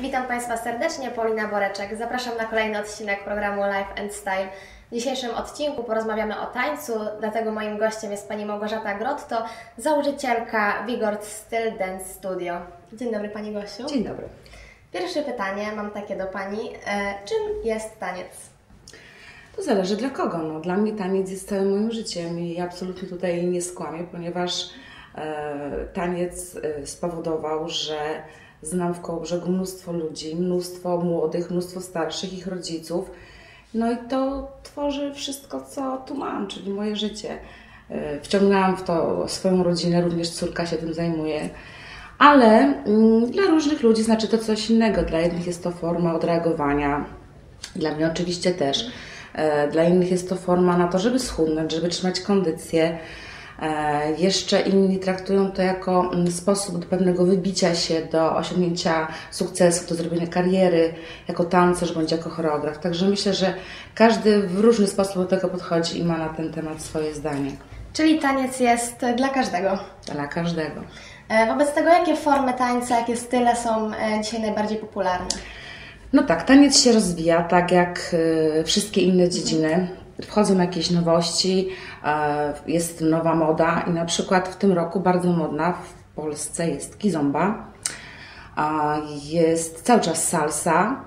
Witam Państwa serdecznie, Paulina Boreczek. Zapraszam na kolejny odcinek programu Life and Style. W dzisiejszym odcinku porozmawiamy o tańcu, dlatego moim gościem jest Pani Małgorzata Grotto, założycielka Vigor Styl Dance Studio. Dzień dobry Pani Gosiu. Dzień dobry. Pierwsze pytanie mam takie do Pani. E, czym jest taniec? To zależy dla kogo. No, dla mnie taniec jest całym moim życiem i absolutnie tutaj nie skłamię, ponieważ e, taniec e, spowodował, że znam w koło brzegu mnóstwo ludzi, mnóstwo młodych, mnóstwo starszych, ich rodziców. No i to tworzy wszystko, co tu mam, czyli moje życie. E, wciągnęłam w to swoją rodzinę, również córka się tym zajmuje. Ale mm, dla różnych ludzi znaczy to coś innego. Dla jednych jest to forma odreagowania, dla mnie oczywiście też. E, Dla innych jest to forma na to, żeby schudnąć, żeby trzymać kondycję. E, Jeszcze inni traktują to jako mm, sposób do pewnego wybicia się, do osiągnięcia sukcesu, do zrobienia kariery jako tancerz bądź jako choreograf. Także myślę, że każdy w różny sposób do tego podchodzi i ma na ten temat swoje zdanie. Czyli taniec jest dla każdego. Dla każdego. E, wobec tego, jakie formy tańca, jakie style są e, dzisiaj najbardziej popularne? No tak, taniec się rozwija, tak jak wszystkie inne dziedziny. Wchodzą jakieś nowości, e, jest nowa moda i na przykład w tym roku bardzo modna w Polsce jest kizomba, jest cały czas salsa,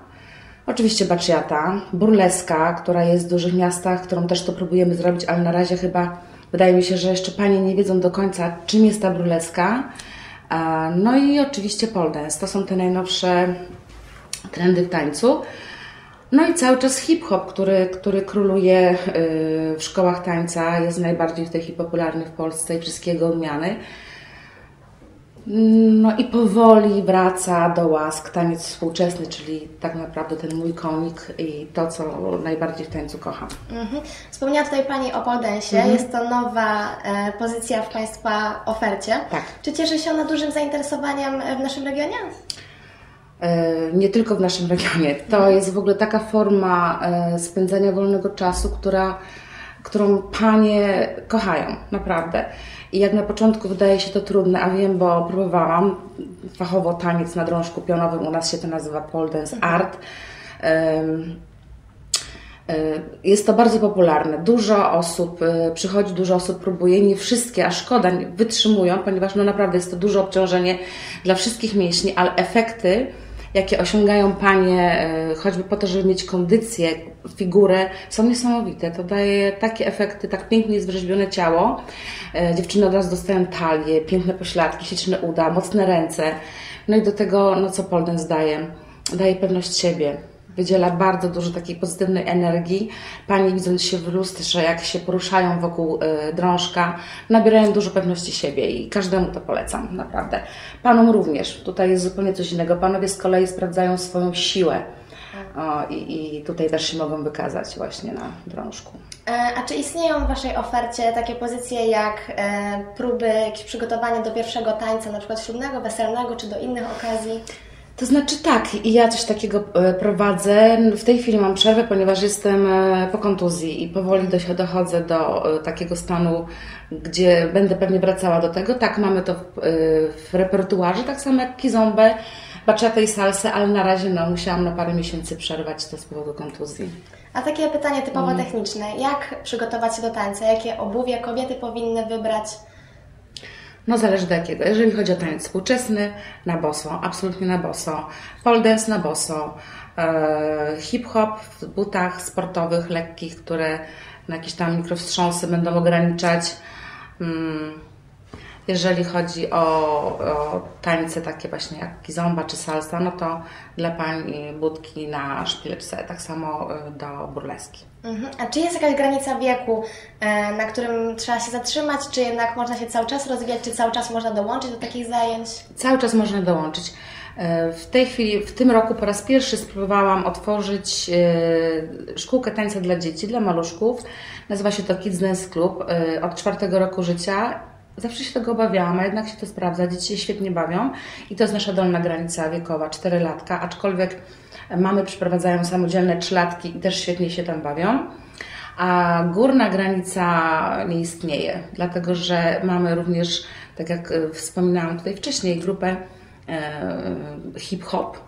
oczywiście bachata, burleska, która jest w dużych miastach, którą też to próbujemy zrobić, ale na razie chyba wydaje mi się, że jeszcze Panie nie wiedzą do końca, czym jest ta burleska. E, No i oczywiście pole dance. To są te najnowsze trendy w tańcu. No i cały czas hip-hop, który, który króluje yy, w szkołach tańca, jest najbardziej w tej chwili popularny w Polsce i wszystkie jego odmiany. No i powoli wraca do łask taniec współczesny, czyli tak naprawdę ten mój konik i to, co najbardziej w tańcu kocham. Mhm. Wspomniała tutaj Pani o pole dance. Jest to nowa e, pozycja w Państwa ofercie. Tak. Czy cieszy się ona dużym zainteresowaniem w naszym regionie? E, nie tylko w naszym regionie. To jest w ogóle taka forma e, spędzania wolnego czasu, która, którą panie kochają, naprawdę. I jak na początku wydaje się to trudne, a wiem, bo próbowałam fachowo taniec na drążku pionowym, u nas się to nazywa pole dance art. E, Jest to bardzo popularne. Dużo osób e, przychodzi, dużo osób próbuje. Nie wszystkie, a szkoda, wytrzymują, ponieważ no naprawdę jest to duże obciążenie dla wszystkich mięśni, ale efekty, jakie osiągają panie, e, choćby po to, żeby mieć kondycję, figurę, są niesamowite. To daje takie efekty, tak pięknie jest ciało. Dziewczyny od razu dostają talię, piękne pośladki, śliczne uda, mocne ręce. No i do tego, no co pole dance daje? Daje pewność siebie wydziela bardzo dużo takiej pozytywnej energii. Panie widząc się w lustrze, jak się poruszają wokół y, drążka, nabierają dużo pewności siebie i każdemu to polecam, naprawdę. Panom również. Tutaj jest zupełnie coś innego. Panowie z kolei sprawdzają swoją siłę o, i, i tutaj też się mogą wykazać właśnie na drążku. E, A czy istnieją w Waszej ofercie takie pozycje jak e, próby, jakieś przygotowanie do pierwszego tańca, na przykład ślubnego, weselnego, czy do innych okazji? To znaczy tak, i ja coś takiego e, prowadzę. W tej chwili mam przerwę, ponieważ jestem e, po kontuzji i powoli do, dochodzę do e, takiego stanu, gdzie będę pewnie wracała do tego. Tak, mamy to w, w repertuarze, tak samo jak kizombę, bachatę i salsę, ale na razie no, musiałam na parę miesięcy przerwać to z powodu kontuzji. A takie pytanie typowo Mm. techniczne. Jak przygotować się do tańca? Jakie obuwie kobiety powinny wybrać? No zależy do jakiego. Jeżeli chodzi o taniec współczesny, na boso, absolutnie na boso. Pole dance na boso. E, hip-hop w butach sportowych, lekkich, które na jakieś tam mikrowstrząsy będą ograniczać. Jeżeli chodzi o, o tańce takie właśnie jak kizomba czy salsa, no to dla pań budki na szpileczce, tak samo y, do burleski. Mhm. A czy jest jakaś granica wieku, e, na którym trzeba się zatrzymać, czy jednak można się cały czas rozwijać, czy cały czas można dołączyć do takich zajęć? Cały czas można dołączyć. E, W tej chwili, w tym roku po raz pierwszy spróbowałam otworzyć e, szkółkę tańca dla dzieci, dla maluszków. Nazywa się to Kids Dance Club od czwartego roku życia. Zawsze się tego obawiałam, a jednak się to sprawdza. Dzieci się świetnie bawią i to jest nasza dolna granica wiekowa, 4 latka, aczkolwiek mamy przyprowadzają samodzielne trzylatki i też świetnie się tam bawią. A górna granica nie istnieje, dlatego że mamy również, tak jak e, wspominałam tutaj wcześniej, grupę hip-hop,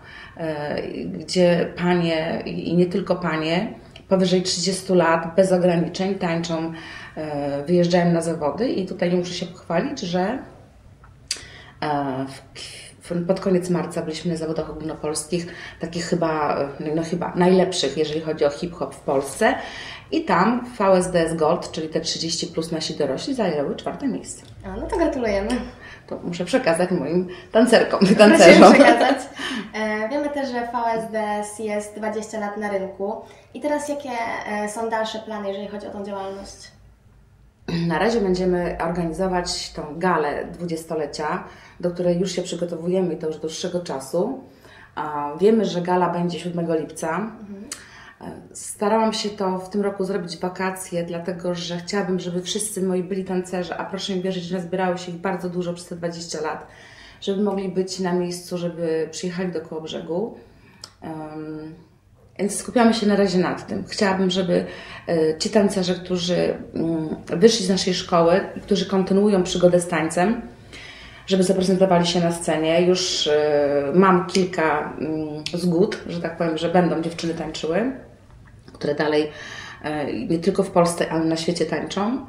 gdzie panie i nie tylko panie powyżej 30 lat bez ograniczeń tańczą, wyjeżdżają na zawody i tutaj muszę się pochwalić, że pod koniec marca byliśmy na zawodach ogólnopolskich, takich chyba, no chyba najlepszych, jeżeli chodzi o hip-hop w Polsce. I tam VSDS Gold, czyli te 30 plus nasi dorośli, zajęły czwarte miejsce. A, no to gratulujemy. To muszę przekazać moim tancerkom, tancerzom. przekazać. E, wiemy też, że VSDS jest 20 lat na rynku. I teraz jakie e, są dalsze plany, jeżeli chodzi o tą działalność? Na razie będziemy organizować tą galę dwudziestolecia, do której już się przygotowujemy i to już dłuższego czasu. Wiemy, że gala będzie 7 lipca. Mhm. Starałam się to w tym roku zrobić wakacje, dlatego że chciałabym, żeby wszyscy moi byli tancerze, a proszę mi wierzyć, że nazbierało się ich bardzo dużo przez te 20 lat, żeby mogli być na miejscu, żeby przyjechali do Kołobrzegu. Um, więc skupiamy się na razie nad tym. Chciałabym, żeby e, ci tancerze, którzy mm, wyszli z naszej szkoły, którzy kontynuują przygodę z tańcem, żeby zaprezentowali się na scenie. Już e, mam kilka mm, zgód, że tak powiem, że będą dziewczyny tańczyły, które dalej e, nie tylko w Polsce, ale na świecie tańczą.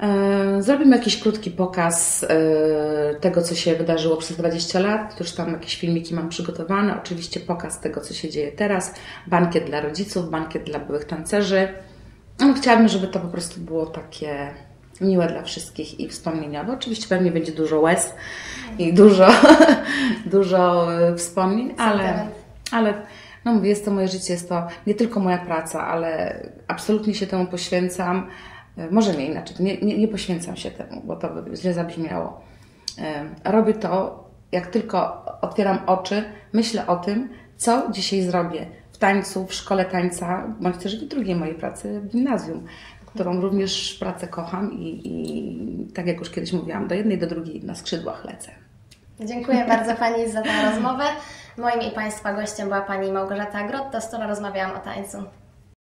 E, zrobimy jakiś krótki pokaz e, tego, co się wydarzyło przez 20 lat. Już tam jakieś filmiki mam przygotowane. Oczywiście pokaz tego, co się dzieje teraz. Bankiet dla rodziców, bankiet dla byłych tancerzy. No, chciałabym, żeby to po prostu było takie miłe dla wszystkich i wspomnieniowe. Oczywiście pewnie będzie dużo łez i dużo, dużo e, wspomnień, ale, ale no mówię, jest to moje życie, jest to nie tylko moja praca, ale absolutnie się temu poświęcam. E, może nie inaczej, nie, nie, nie poświęcam się temu, bo to by źle zabrzmiało. E, robię to, jak tylko otwieram oczy, myślę o tym, co dzisiaj zrobię w tańcu, w szkole tańca, bądź też w drugiej mojej pracy w gimnazjum, którą również pracę kocham i, i tak jak już kiedyś mówiłam, do jednej, do drugiej na skrzydłach lecę. Dziękuję bardzo Pani za tę rozmowę. Moim i Państwa gościem była Pani Małgorzata Grotto, z którą rozmawiałam o tańcu.